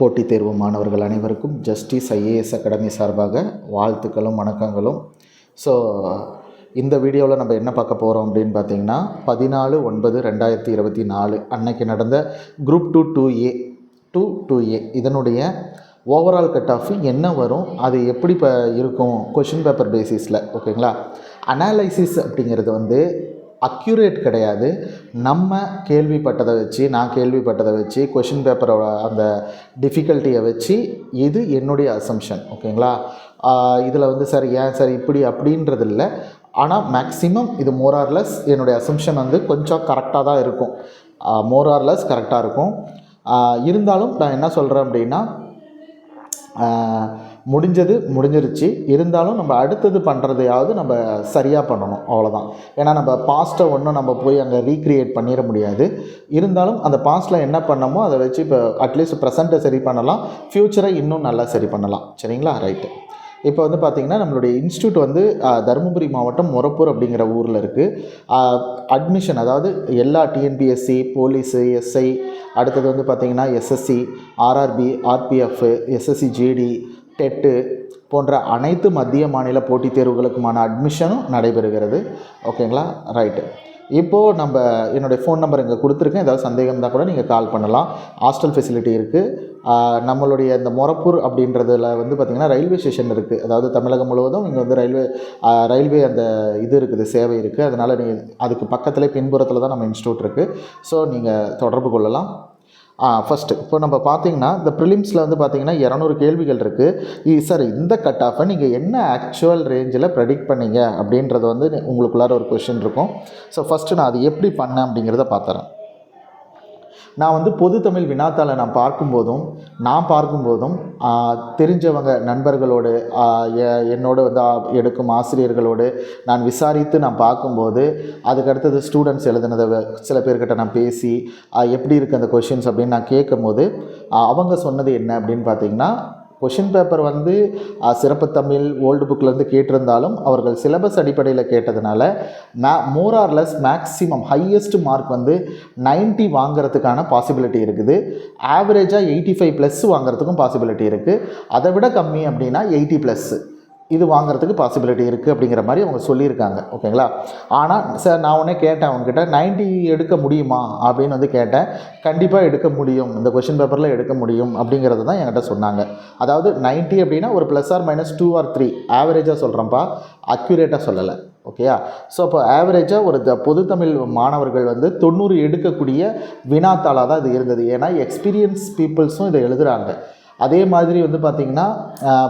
போட்டித் தேர்வு மாணவர்கள் அனைவருக்கும் ஜஸ்டிஸ் ஐஏஎஸ் அகாடமி சார்பாக வாழ்த்துக்களும் வணக்கங்களும். ஸோ இந்த வீடியோவில் நம்ம என்ன பார்க்க போகிறோம் அப்படின்னு பார்த்தீங்கன்னா பதினாலு ஒன்பது ரெண்டாயிரத்தி இருபத்தி நாலு அன்னைக்கு நடந்த group two two A two two A இதனுடைய ஓவரால் கட் ஆஃப் என்ன வரும் அது எப்படி இப்போ இருக்கும்? கொஷின் பேப்பர் பேசிஸில் ஓகேங்களா அனாலிசிஸ் அப்படிங்கிறது வந்து அக்யூரேட் கிடையாது. நம்ம கேள்விப்பட்டதை வச்சு நான் கேள்விப்பட்டதை வச்சு கொஷின் பேப்பரோட அந்த டிஃபிகல்ட்டியை வச்சு இது என்னுடைய அசம்ஷன் ஓகேங்களா? இதில் வந்து சார் ஏன் சார் இப்படி அப்படின்றது இல்லை ஆனால் மேக்ஸிமம் இது மோரார்லெஸ் என்னுடைய அசம்ஷன் வந்து கொஞ்சம் கரெக்டாக தான் இருக்கும். மோரார்லெஸ் கரெக்டாக இருக்கும். இருந்தாலும் நான் என்ன சொல்கிறேன் அப்படின்னா முடிஞ்சது முடிஞ்சிருச்சு. இருந்தாலும் நம்ம அடுத்தது பண்ணுறதையாவது நம்ம சரியாக பண்ணணும். அவ்வளோதான் ஏன்னா நம்ம பாஸ்ட்டை ஒன்றும் நம்ம போய் அங்கே ரீக்ரியேட் பண்ணிட முடியாது. இருந்தாலும் அந்த பாஸ்ட்டில் என்ன பண்ணமோ அதை வச்சு இப்போ அட்லீஸ்ட் ப்ரெசண்ட்டை சரி பண்ணலாம். ஃப்யூச்சரை இன்னும் நல்லா சரி பண்ணலாம். சரிங்களா? ரைட்டு இப்போ வந்து பார்த்திங்கன்னா நம்மளுடைய இன்ஸ்டியூட் வந்து தருமபுரி மாவட்டம் மொரப்பூர் அப்படிங்கிற ஊரில் இருக்குது அட்மிஷன் அதாவது எல்லா டிஎன்பிஎஸ்சி போலீஸு எஸ்ஐ அடுத்தது வந்து பார்த்திங்கன்னா SSC RRB RPF SSC GD TET போன்ற அனைத்து மத்திய மாநில போட்டித் தேர்வுகளுக்குமான அட்மிஷனும் நடைபெறுகிறது. ஓகேங்களா ரைட்டு இப்போது நம்ம என்னுடைய ஃபோன் நம்பர் இங்கே கொடுத்துருக்கேன். ஏதாவது சந்தேகம் இருந்தால் கூட நீங்கள் கால் பண்ணலாம். ஹாஸ்டல் ஃபெசிலிட்டி இருக்குது நம்மளுடைய இந்த மொரப்பூர் அப்படின்றதுல வந்து பார்த்திங்கன்னா ரயில்வே ஸ்டேஷன் இருக்குது அதாவது தமிழகம் முழுவதும் இங்கே வந்து ரயில்வே ரயில்வே அந்த இது இருக்குது சேவை இருக்குது அதனால் நீங்கள் அதுக்கு பக்கத்துலேயே பின்புறத்தில் தான் நம்ம இன்ஸ்டியூட் இருக்குது ஸோ நீங்கள் தொடர்பு கொள்ளலாம். ஃபஸ்ட்டு இப்போ நம்ம பார்த்தீங்கன்னா இந்த ப்ரிலிம்ஸில் வந்து பார்த்தீங்கன்னா இரநூறு கேள்விகள் இருக்குது சார் இந்த கட் ஆஃபை நீங்கள் என்ன ஆக்சுவல் ரேஞ்சில் ப்ரெடிக்ட் பண்ணீங்க? அப்படின்றது வந்து உங்களுக்குள்ளார ஒரு கொஷின் இருக்கும். ஸோ ஃபஸ்ட்டு நான் அது எப்படி பண்ணேன் அப்படிங்கிறத பார்த்துறேன். நான் வந்து பொது தமிழ் வினாத்தாளை நான் பார்க்கும்போதும் நான் பார்க்கும்போதும் தெரிஞ்சவங்க நண்பர்களோடு என்னோட வந்து எடுக்கும் ஆசிரியர்களோடு நான் விசாரித்து நான் பார்க்கும்போது அதுக்கு அடுத்தது ஸ்டூடெண்ட்ஸ் எழுதுனதை சில பேர்கிட்ட நான் பேசி எப்படி இருக்குது அந்த கொஷின்ஸ் அப்படின்னு நான் கேட்கும்போது போது அவங்க சொன்னது என்ன அப்படின்னு பார்த்தீங்கன்னா கொஷின் பேப்பர் வந்து சிறப்பு தமிழ் ஓல்டு புக்லேருந்து கேட்டிருந்தாலும் அவர்கள் சிலபஸ் அடிப்படையில் கேட்டதுனால மே more or less maximum highest mark வந்து 90 வாங்குறதுக்கான பாசிபிலிட்டி இருக்குது. ஆவரேஜாக எயிட்டி ஃபைவ் ப்ளஸ் வாங்குறதுக்கும் பாசிபிலிட்டி இருக்குது அதை விட கம்மி அப்படின்னா எயிட்டி ப்ளஸ்ஸு இது வாங்குறதுக்கு பாசிபிலிட்டி இருக்குது அப்படிங்கிற மாதிரி அவங்க சொல்லியிருக்காங்க ஓகேங்களா ஆனால் சார் நான் உடனே கேட்டேன் அவங்ககிட்ட 90 எடுக்க முடியுமா அப்படின்னு வந்து கேட்டேன். கண்டிப்பாக எடுக்க முடியும். இந்த கொஷின் பேப்பரில் எடுக்க முடியும் அப்படிங்கிறது தான் என்கிட்ட சொன்னாங்க. அதாவது 90 அப்படின்னா ஒரு plus or minus two or three ஆவரேஜாக சொல்கிறேன்ப்பா அக்யூரேட்டாக சொல்லலை ஓகேயா ஸோ அப்போ ஆவரேஜாக ஒரு த பொதுத்தமிழ் மாணவர்கள் வந்து தொண்ணூறு எடுக்கக்கூடிய வினாத்தாளாக தான் இது இருந்தது. ஏன்னா எக்ஸ்பீரியன்ஸ் பீப்புள்ஸும் இதை எழுதுகிறாங்க அதே மாதிரி வந்து பார்த்திங்கன்னா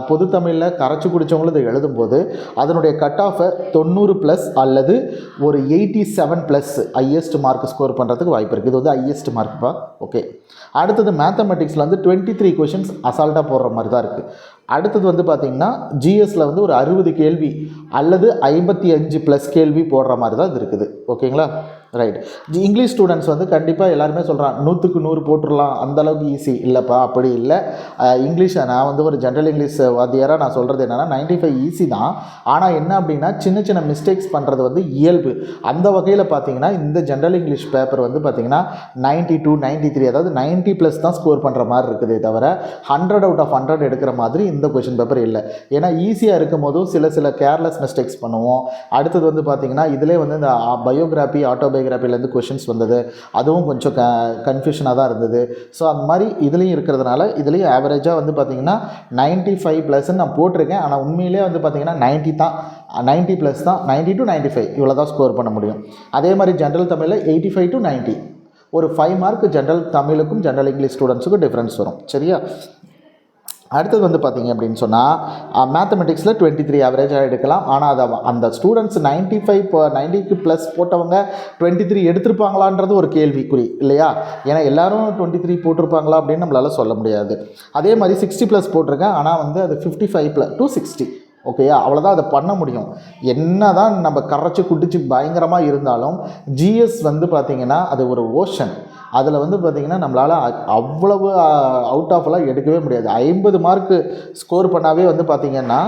பொது தமிழில் கரைச்சி குடித்தவங்களும் இதை எழுதும்போது அதனுடைய கட் ஆஃபை தொண்ணூறு ப்ளஸ் அல்லது ஒரு eighty seven plus highest mark score பண்ணுறதுக்கு வாய்ப்பு இருக்குது இது வந்து ஹையஸ்ட் மார்க்ப்பா ஓகே அடுத்தது மேத்தமெட்டிக்ஸில் வந்து டுவெண்ட்டி த்ரீ கொஷின்ஸ் அசால்ட்டாக போடுற மாதிரி தான் இருக்குது அடுத்தது வந்து பார்த்திங்கன்னா ஜிஎஸ்சில் வந்து ஒரு அறுபது கேள்வி அல்லது ஐம்பத்தி அஞ்சு ப்ளஸ் கேள்வி போடுற மாதிரி தான் இது இருக்குது. ஓகேங்களா? ரைட் இங்கிலீஷ் ஸ்டூடெண்ட்ஸ் வந்து கண்டிப்பாக எல்லாருமே சொல்கிறான் நூற்றுக்கு நூறு போட்டுடலாம் அந்தளவுக்கு ஈஸி இல்லைப்பா அப்படி இல்லை. இங்கிலீஷை நான் வந்து ஒரு ஜென்ரல் இங்கிலீஷ் வாத்தியாராக நான் சொல்கிறது என்னென்னா 95 ஃபைவ் ஈஸி தான். ஆனால் என்ன அப்படின்னா சின்ன சின்ன மிஸ்டேக்ஸ் பண்ணுறது வந்து இயல்பு. அந்த வகையில் பார்த்தீங்கன்னா இந்த ஜென்ரல் இங்கிலீஷ் பேப்பர் வந்து பார்த்தீங்கன்னா 92 டூ நைன்ட்டி த்ரீ அதாவது 90 ப்ளஸ் தான் ஸ்கோர் பண்ணுற மாதிரி இருக்குதே தவிர ஹண்ட்ரட் அவுட் ஆஃப் ஹண்ட்ரட் எடுக்கிற மாதிரி இந்த கொஷின் பேப்பர் இல்லை. ஏன்னா ஈஸியாக இருக்கும் போதும் சில சில கேர்லெஸ் மிஸ்டேக்ஸ் பண்ணுவோம். அடுத்தது வந்து பார்த்திங்கன்னா இதிலே வந்து இந்த பயோகிராஃபி ஆட்டோபயோகிராஃபிலேருந்து கொஷின்ஸ் வந்தது. அதுவும் கொஞ்சம் க கன்ஃபியூஷனாக தான் இருந்தது. ஸோ அந்த மாதிரி இதுலேயும் இருக்கிறதுனால இதுலேயும் ஆவரேஜாக வந்து பார்த்தீங்கன்னா 95 ஃபைவ் ப்ளஸ்ன்னு நான் போட்டிருக்கேன். ஆனால் உண்மையிலே வந்து பார்த்தீங்கன்னா 90 தான் 90 ப்ளஸ் தான் 90 டு 95 ஃபைவ் இவ்வளோ தான் ஸ்கோர் பண்ண முடியும். அதே மாதிரி ஜென்ரல் தமிழில் எயிட்டி ஃபைவ் டு நைன்ட்டி ஒரு ஃபைவ் மார்க் ஜென்ரல் தமிழுக்கும் ஜென்ரல் இங்கிலீஷ் ஸ்டூடெண்ட்ஸுக்கும் டிஃப்ரென்ஸ் வரும். சரியா? அடுத்தது வந்து பார்த்தீங்க அப்படின்னு சொன்னால் மேத்தமெட்டிக்ஸில் டுவெண்ட்டி த்ரீ ஆவரேஜாக எடுக்கலாம். ஆனால் அதை அந்த ஸ்டூடெண்ட்ஸ் நைன்ட்டி ஃபைவ் இப்போ நைன்ட்டிக்கு ப்ளஸ் போட்டவங்க டுவெண்ட்டி த்ரீ எடுத்திருப்பாங்களான்றது ஒரு கேள்விக்குறி இல்லையா? ஏன்னா எல்லோரும் டுவெண்ட்டி த்ரீ போட்டிருப்பாங்களா அப்படின்னு நம்மளால் சொல்ல முடியாது. அதே மாதிரி சிக்ஸ்டி ப்ளஸ் போட்டிருக்கேன். ஆனால் வந்து அது fifty five plus two sixty ஓகேயா அவ்வளோதான் அதை பண்ண முடியும். என்ன தான் நம்ம கரைச்சி குடிச்சு பயங்கரமாக இருந்தாலும் ஜிஎஸ் வந்து பார்த்திங்கன்னா அது ஒரு ஓஷன் அதில் வந்து பார்த்திங்கன்னா நம்மளால் அவ்வளவு அவுட் ஆஃப்லாம் எடுக்கவே முடியாது. ஐம்பது மார்க்கு ஸ்கோர் பண்ணாவே வந்து பார்த்திங்கன்னா